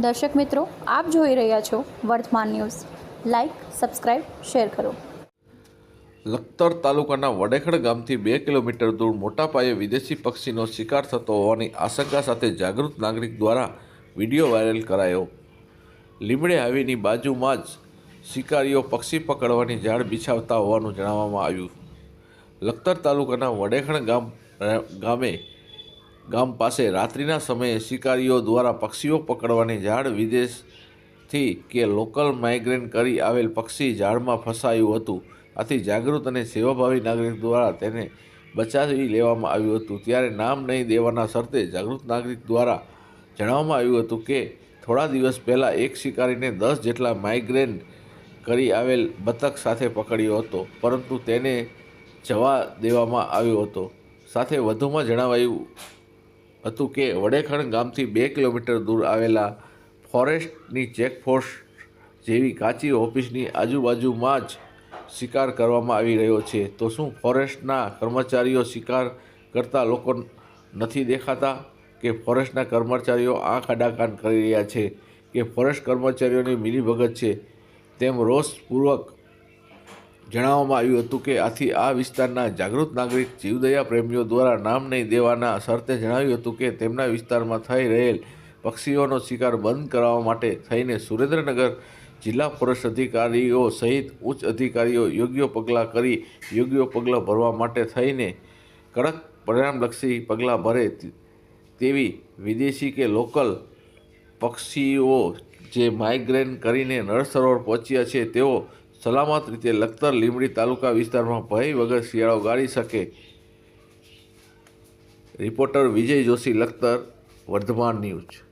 દર્શક મિત્રો, આપ જોઈ રહ્યા છો વર્તમાન ન્યૂઝ. લાઇક સબસ્ક્રાઇબ શેર કરો. લખતર તાલુકાના વડેખડ ગામથી બે કિલોમીટર દૂર મોટા પાયે વિદેશી પક્ષીનો શિકાર થતો હોવાની આશંકા સાથે જાગૃત નાગરિક દ્વારા વીડિયો વાયરલ કરાયો. લીમડે હાઈવેની બાજુમાં જ શિકારીઓ પક્ષી પકડવાની જાળ બિછાવતા હોવાનું જણાવવામાં આવ્યું. લખતર તાલુકાના વડેખણ ગામ, ગામે ગામ પાસે રાત્રિના સમયે શિકારીઓ દ્વારા પક્ષીઓ પકડવાની ઝાડ વિદેશથી કે લોકલ માઇગ્રેન કરી આવેલ પક્ષી ઝાડમાં ફસાયું હતું. આથી જાગૃત અને સેવાભાવી નાગરિક દ્વારા તેને બચાવી લેવામાં આવ્યું હતું. ત્યારે નામ નહીં દેવાના શરતે જાગૃત નાગરિક દ્વારા જણાવવામાં આવ્યું હતું કે, થોડા દિવસ પહેલાં એક શિકારીને દસ જેટલા માઇગ્રેન કરી આવેલ બતક સાથે પકડ્યો હતો, પરંતુ તેને જવા દેવામાં આવ્યો હતો. સાથે વધુમાં જણાવાયું હતું કે વડેખણ ગામથી બે કિલોમીટર દૂર આવેલા ફોરેસ્ટની ચેકપોસ્ટ જેવી કાચી ઓફિસની આજુબાજુમાં જ શિકાર કરવામાં આવી રહ્યો છે. તો શું ફોરેસ્ટના કર્મચારીઓ શિકાર કરતા લોકો નથી દેખાતા કે ફોરેસ્ટના કર્મચારીઓ આંખ આડાકાન કરી રહ્યા છે? કે ફોરેસ્ટ કર્મચારીઓની મિલીભગત છે? તેમ રોષપૂર્વક જણાવવામાં આવ્યું હતું કે આથી આ વિસ્તારના જાગૃત નાગરિક જીવદયા પ્રેમીઓ દ્વારા નામ નહીં દેવાના શરતે જણાવ્યું હતું કે તેમના વિસ્તારમાં થઈ રહેલ પક્ષીઓનો શિકાર બંધ કરાવવા માટે થઈને સુરેન્દ્રનગર જિલ્લા ફોરેસ્ટ અધિકારીઓ સહિત ઉચ્ચ અધિકારીઓ યોગ્ય પગલાં કરી યોગ્ય પગલાં ભરવા માટે થઈને કડક પરિણામલક્ષી પગલાં ભરે તેવી વિદેશી કે લોકલ પક્ષીઓ જે માઇગ્રેન કરીને નળ સરોવર પહોંચ્યા છે, તેઓ સલામત રીતે લખતર લીમડી તાલુકા વિસ્તારમાં ભય વગર શિયાળો ગાળી શકે. Reporter Vijay Joshi, Lakhtar, Vardhman news.